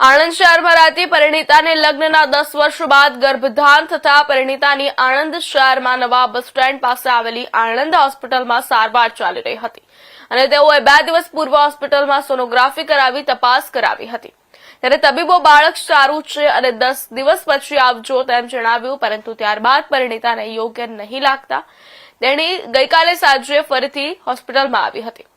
આણંદ શહેરમાં રહેતી પરિણીતાને લગ્નના દસ વર્ષ બાદ ગર્ભધાન થતા પરિણીતાની આણંદ શહેરમાં નવા બસ સ્ટેન્ડ પાસે આવેલી આણંદ હોસ્પિટલમાં સારવાર ચાલી રહી હતી અને તેઓએ બે દિવસ પૂર્વ હોસ્પિટલમાં સોનોગ્રાફી કરાવી તપાસ કરાવી હતી. ત્યારે તબીબો બાળક સારું છે અને દસ દિવસ પછી આવજો તેમ જણાવ્યું, પરંતુ ત્યારબાદ પરિણીતાને યોગ્ય નહીં લાગતા તેણી ગઈકાલે સાંજે ફરીથી હોસ્પિટલમાં આવી હતી.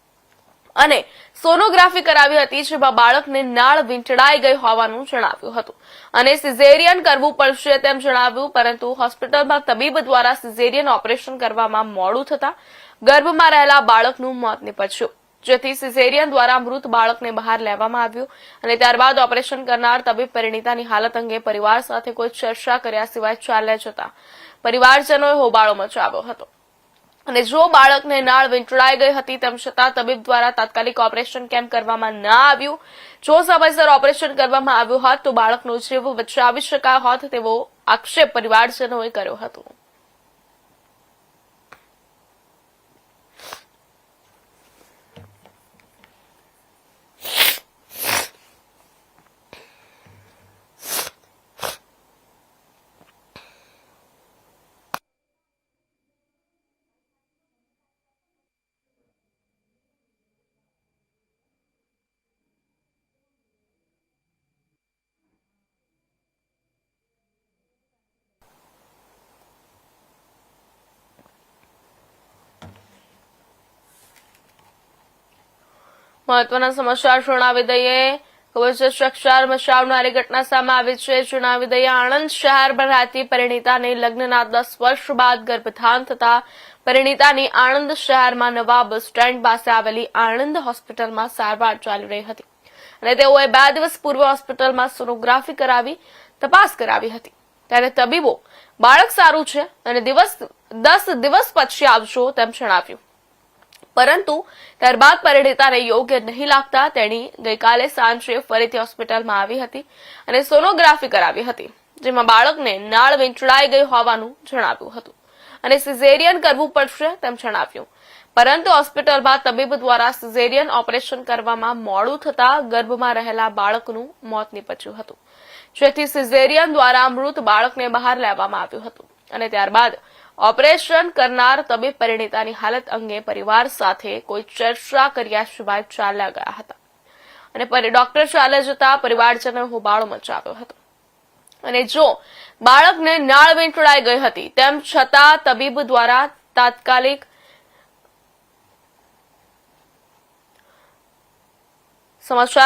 અને સોનોગ્રાફી કરાવી હતી જેમાં બાળકને નાળ વીંટળાઈ ગઈ હોવાનું જણાવ્યું હતું. અને સિઝેરિયન કરવું પડશે તેમ જણાવ્યું, પરંતુ હોસ્પિટલમાં તબીબ દ્વારા સિઝેરિયન ઓપરેશન કરવામાં મોડું થતા ગર્ભમાં રહેલા બાળકનું મોત નીપજ્યું. જેથી સિઝેરિયન દ્વારા મૃત બાળકને બહાર લેવામાં આવ્યું અને ત્યારબાદ ઓપરેશન કરનાર તબીબ પરિણીતાની હાલત અંગે પરિવાર સાથે કોઈ ચર્ચા કર્યા સિવાય ચાલ્યા જતા પરિવારજનોએ હોબાળો મચાવ્યો હતો. અને જો બાળકને નાળ વીંટળાઈ ગઈ હતી, તેમ છતાં તબીબ દ્વારા તાત્કાલિક ઓપરેશન કેમ કરવામાં ના આવ્યું? જો સમયસર ઓપરેશન કરવામાં આવ્યું હોત, તો બાળકનો જીવ બચાવી શકાયો હોત તેવો આક્ષેપ પરિવારજનોએ કર્યો હતો. મહત્વના સમાચાર જણાવી દઈએ. જ ચકચાર મચાવનારી ઘટના સામે આવી છે. જણાવી દઈએ. આણંદ શહેરમાં રહેતી પરિણીતાને લગ્નના દસ વર્ષ બાદ ગર્ભધાન થતા પરિણીતાની આણંદ શહેરમાં નવા બસ સ્ટેન્ડ પાસે આવેલી આણંદ હોસ્પિટલમાં સારવાર ચાલી રહી હતી અને તેઓએ બે દિવસ પૂર્વે હોસ્પિટલમાં સોનોગ્રાફી કરાવી, તપાસ કરાવી હતી. ત્યારે તબીબો, બાળક સારું છે અને દિવસ, દસ દિવસ પછી આવશો તેમ જણાવ્યું. પરંતુ ત્યારબાદ પરિણીતાને યોગ્ય નહીં લાગતા તેણી ગઈકાલે સાંજે ફરીથી હોસ્પિટલમાં આવી હતી અને સોનોગ્રાફી કરાવી હતી, જેમાં બાળકને નાળ વીંચડાઈ ગઈ હોવાનું જણાવ્યું હતું. અને સિઝેરિયન કરવું પડશે તેમ જણાવ્યું. પરંતુ હોસ્પિટલમાં તબીબ દ્વારા સિઝેરિયન ઓપરેશન કરવામાં મોડું થતા ગર્ભમાં રહેલા બાળકનું મોત નીપજ્યું હતું, જેથી સિઝેરિયન દ્વારા મૃત બાળકને બહાર લેવામાં આવ્યું હતું. અને ત્યારબાદ ઓપરેશન કરનાર તબીબ પરિણીતાની હાલત અંગે પરિવાર સાથે કોઈ ચર્ચા કર્યા સિવાય ચાલ્યા ગયા હતા. અને ડોક્ટર ચાલ્યા જતા પરિવારજનોએ હોબાળો મચાવ્યો હતો. અને જો બાળકને નાળ વીંટળાઈ ગઈ હતી, તેમ છતાં તબીબ દ્વારા તાત્કાલિક સમાચાર